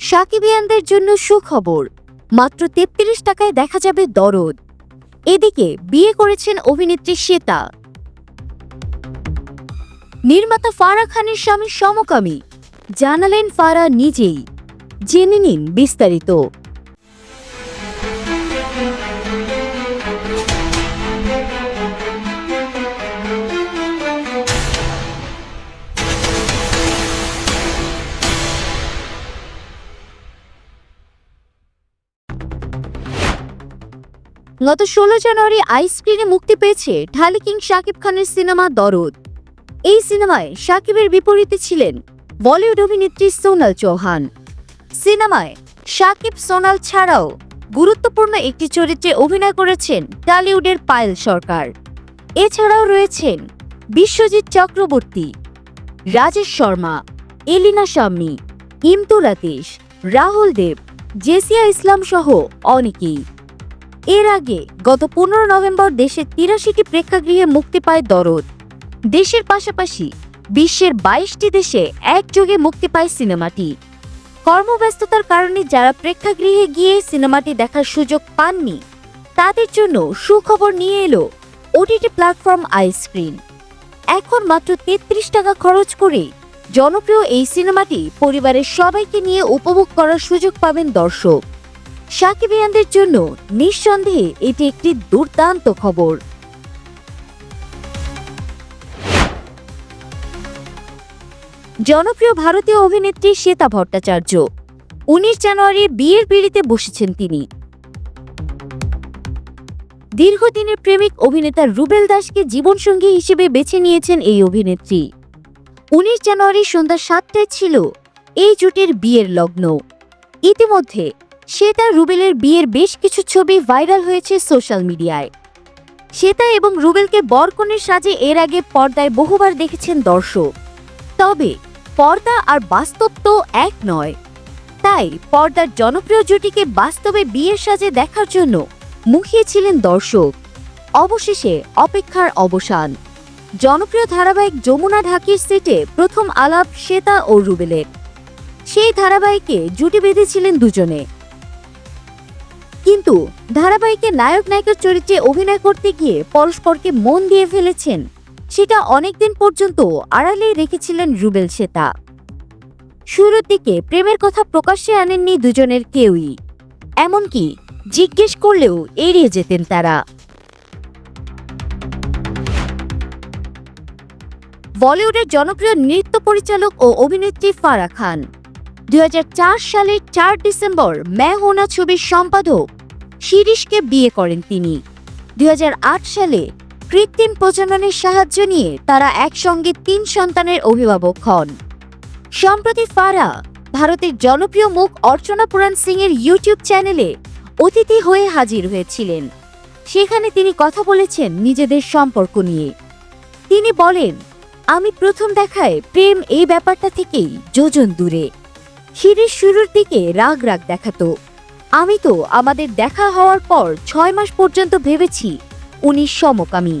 সাকিবিয়ানদের জন্য সুখবর। মাত্র তেত্রিশ টাকায় দেখা যাবে দরদ। এদিকে বিয়ে করেছেন অভিনেত্রী শ্বেতা। নির্মাতা ফারা খানের স্বামী সমকামী। জানালেন ফারা নিজেই। জেনে নিন বিস্তারিত। গত ষোলো জানুয়ারি আইসক্রিনে মুক্তি পেয়েছে ঢালি কিং শাকিব খানের সিনেমা দরদ। এই সিনেমায় শাকিবের বিপরীতে ছিলেন বলিউড অভিনেত্রী সোনাল চৌহান। সিনেমায় শাকিব সোনাল ছাড়াও গুরুত্বপূর্ণ একটি চরিত্রে অভিনয় করেছেন টলিউডের পায়েল সরকার। এছাড়াও রয়েছেন বিশ্বজিৎ চক্রবর্তী, রাজেশ শর্মা, এলিনা শাম্মী ইমতুল আতিশ রাহুল দেব, জেসিয়া ইসলাম সহ অনেকেই। এর আগে গত পনেরো নভেম্বর দেশের তিরাশিটি প্রেক্ষাগৃহে মুক্তি পায় দরদ। দেশের পাশাপাশি বিশ্বের বাইশটি দেশে একযোগে মুক্তি পায় সিনেমাটি। কর্মব্যস্ততার কারণে যারা প্রেক্ষাগৃহে গিয়ে সিনেমাটি দেখার সুযোগ পাননি, তাদের জন্য সুখবর নিয়ে এলো ওটিটি প্ল্যাটফর্ম আইস্ক্রিন। এখন মাত্র তেত্রিশ টাকা খরচ করে জনপ্রিয় এই সিনেমাটি পরিবারের সবাইকে নিয়ে উপভোগ করার সুযোগ পাবেন দর্শক। সাকিবিয়ানদের জন্য নিঃসন্দেহে এটি একটি দুর্দান্ত খবর। জনপ্রিয় ভারতীয় অভিনেত্রী শ্বেতা ভট্টাচার্য, উনিশ জানুয়ারি বিয়ের পিড়িতে বসেছেন তিনি। দীর্ঘদিনের প্রেমিক অভিনেতা রুবেল দাসকে জীবনসঙ্গী হিসেবে বেছে নিয়েছেন এই অভিনেত্রী। উনিশ জানুয়ারি সন্ধ্যা সাতটায় ছিল এই জুটির বিয়ের লগ্ন। ইতিমধ্যে শ্বেতা রুবেলের বিয়ের বেশ কিছু ছবি ভাইরাল হয়েছে সোশ্যাল মিডিয়ায়। শ্বেতা এবং রুবেলকে বরকনের সাজে এর আগে পর্দায় বহুবার দেখেছেন দর্শক। তবে পর্দা আর বাস্তব তো এক নয়। তাই পর্দার জনপ্রিয় জুটিকে বাস্তবে বিয়ের সাজে দেখার জন্য মুখিয়েছিলেন দর্শক। অবশেষে অপেক্ষার অবসান। জনপ্রিয় ধারাবাহিক যমুনা ঢাকির সেটে প্রথম আলাপ শ্বেতা ও রুবেলের। সেই ধারাবাহিকে জুটি বেঁধেছিলেন দুজনে। কিন্তু ধারাবাহিকে নায়ক নায়িকার চরিত্রে অভিনয় করতে গিয়ে পরস্পরকে মন দিয়ে ফেলেছেন, সেটা অনেকদিন পর্যন্ত আড়ালেই রেখেছিলেন রুবেল শ্বেতা শুরুর দিকে প্রেমের কথা প্রকাশ্যে আনেননি দুজনের কেউই, এমনকি জিজ্ঞেস করলেও এড়িয়ে যেতেন তারা। বলিউডের জনপ্রিয় নৃত্য পরিচালক ও অভিনেত্রী ফারা খান। দুই হাজার চার সালের চার ডিসেম্বর ম্যা হোনা ছবির সম্পাদক শিরিশকে বিয়ে করেন তিনি। দুই হাজার আট সালে কৃত্রিম প্রজননের সাহায্য নিয়ে তারা একসঙ্গে তিন সন্তানের অভিভাবক হন। সম্প্রতি ফারা ভারতের জনপ্রিয় মুখ অর্চনা পুরাণ সিং এর ইউটিউব চ্যানেলে অতিথি হয়ে হাজির হয়েছিলেন। সেখানে তিনি কথা বলেছেন নিজেদের সম্পর্ক নিয়ে। তিনি বলেন, আমি প্রথম দেখায় প্রেম এই ব্যাপারটা থেকেই যোজন দূরে। শিরির শুরুর দিকে রাগ রাগ দেখাতো। আমি তো আমাদের দেখা হওয়ার পর ছয় মাস পর্যন্ত ভেবেছি উনি সমকামী।